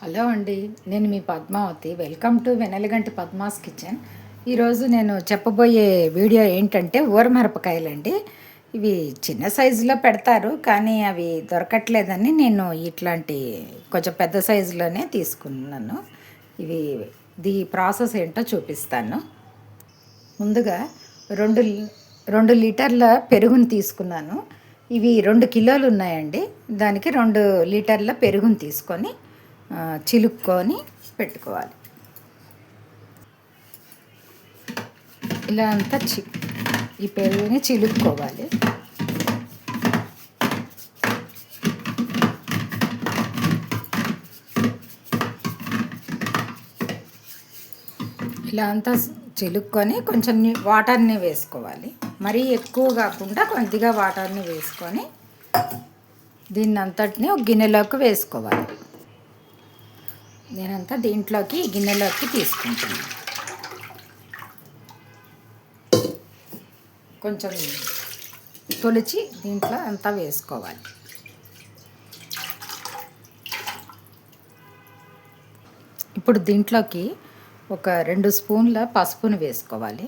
Hello అండి నేను మీ Padmavathi. Welcome to Venalaganti Padma's kitchen. ఈరోజు నేను చెప్పబోయే వీడియో ఏంటంటే ఊరమిరపకాయలండి. ఇవి చిన్న సైజులో పెడతారు కానీ అవి దొరకట్లేదని నేను ఇట్లాంటి కొంచెం పెద్ద సైజులోనే తీసుకున్నాను. ఇవి ది ప్రాసెస్ ఏంటో చూపిస్తాను. ముందుగా రెండు రెండు లీటర్ల పెరుగును తీసుకున్నాను. ఇవి రెండు కిలోలు ఉన్నాయండి. దానికి రెండు లీటర్ల పెరుగును తీసుకొని చిలుక్కొని పెట్టుకోవాలి. ఇలా అంతా చి ఈ పెరుగుని చిలుక్కోవాలి. ఇలా అంతా చిలుక్కొని కొంచెం వాటర్ని వేసుకోవాలి. మరీ ఎక్కువ కాకుండా కొద్దిగా వాటర్ని వేసుకొని దీన్ని అంతటిని ఒక గిన్నెలోకి వేసుకోవాలి. నేనంతా దీంట్లోకి గిన్నెలోకి తీసుకుంటాను కొంచెం తొలిచి దీంట్లో అంతా వేసుకోవాలి. ఇప్పుడు దీంట్లోకి ఒక రెండు స్పూన్ల పసుపును వేసుకోవాలి.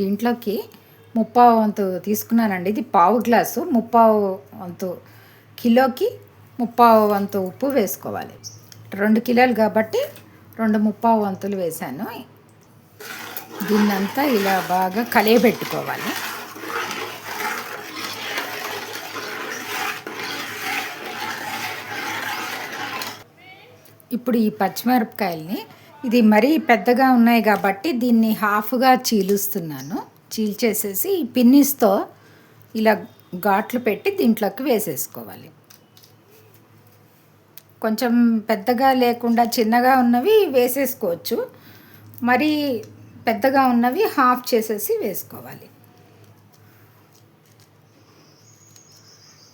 దీంట్లోకి ముప్పావు వంతు తీసుకున్నానండి. ఇది పావు గ్లాసు. ముప్పావు వంతు కిలోకి ముప్పావు వంతు ఉప్పు వేసుకోవాలి. రెండు కిలోలు కాబట్టి రెండు ముప్పావు వంతులు వేసాను దీన్నంతా ఇలా బాగా కలియబెట్టుకోవాలి. ఇప్పుడు ఈ పచ్చిమిరపకాయల్ని ఇది మరీ పెద్దగా ఉన్నాయి కాబట్టి దీన్ని హాఫ్గా చీలుస్తున్నాను. చీల్చేసేసి ఈ పిన్నిస్తో ఇలా ఘాట్లు పెట్టి దీంట్లోకి వేసేసుకోవాలి. కొంచెం పెద్దగా లేకుండా చిన్నగా ఉన్నవి వేసేసుకోవచ్చు. మరి పెద్దగా ఉన్నవి హాఫ్ చేసేసి వేసుకోవాలి.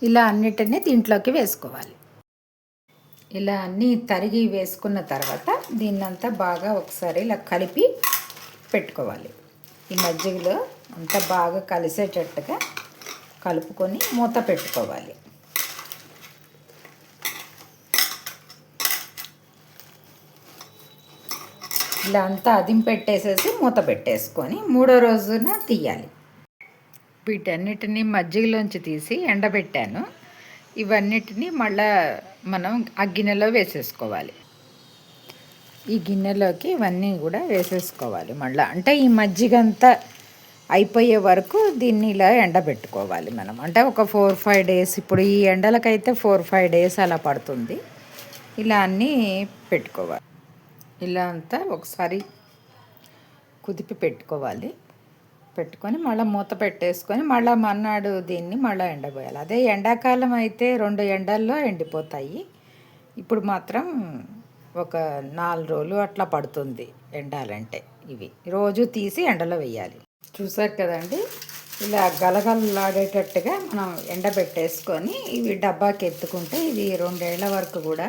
ఇలా అన్నిటినీ దీంట్లోకి వేసుకోవాలి. ఇలా అన్నీ తరిగి వేసుకున్న తర్వాత దీన్నంతా బాగా ఒకసారి ఇలా కలిపి పెట్టుకోవాలి. ఈ మజ్జిగలో అంతా బాగా కలిసేటట్టుగా కలుపుకొని మూత పెట్టుకోవాలి. ఇలా అంతా అదిం పెట్టేసేసి మూత పెట్టేసుకొని మూడో రోజున తీయాలి. వీటన్నిటిని మజ్జిగలోంచి తీసి ఎండబెట్టాను. ఇవన్నిటిని మళ్ళా మనం ఆ గిన్నెలో వేసేసుకోవాలి. ఈ గిన్నెలోకి ఇవన్నీ కూడా వేసేసుకోవాలి మళ్ళీ. అంటే ఈ మజ్జిగ అంతా అయిపోయే వరకు దీన్ని ఇలా ఎండబెట్టుకోవాలి మనం. అంటే ఒక ఫోర్ ఫైవ్ డేస్ ఇప్పుడు ఈ ఎండలకైతే ఫోర్ ఫైవ్ డేస్ అలా పడుతుంది. ఇలా అన్నీ పెట్టుకోవాలి. ఇలా అంతా ఒకసారి కుదిపి పెట్టుకోవాలి. పెట్టుకొని మళ్ళీ మూత పెట్టేసుకొని మళ్ళీ మన్నాడు దీన్ని మళ్ళీ ఎండబోయాలి. అదే ఎండాకాలం అయితే రెండు ఎండల్లో ఎండిపోతాయి. ఇప్పుడు మాత్రం ఒక నాలుగు రోజులు అట్లా పడుతుంది ఎండాలంటే ఇవి. రోజు తీసి ఎండలో వేయాలి. చూసారు కదండి? ఇలా గలగలలాడేటట్టుగా మనం ఎండబెట్టేసుకొని ఇవి డబ్బాకి ఎత్తుకుంటే ఇవి రెండేళ్ళ వరకు కూడా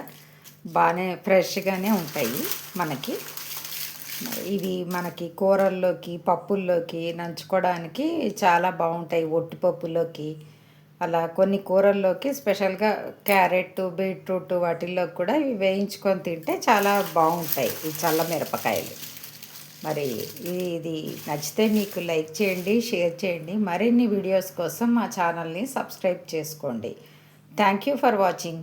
బాగానే ఫ్రెష్గానే ఉంటాయి మనకి. ఇవి మనకి కూరల్లోకి పప్పుల్లోకి నంచుకోవడానికి చాలా బాగుంటాయి ఒట్టి పప్పులోకి అలా కొన్ని కూరల్లోకి స్పెషల్గా క్యారెట్ బీట్రూట్ వాటిల్లో కూడా ఇవి వేయించుకొని తింటే చాలా బాగుంటాయి ఈ చల్ల మిరపకాయలు. మరి ఇది నచ్చితే మీకు లైక్ చేయండి షేర్ చేయండి. మరిన్ని వీడియోస్ కోసం మా ఛానల్ని సబ్స్క్రైబ్ చేసుకోండి. Thank you for watching.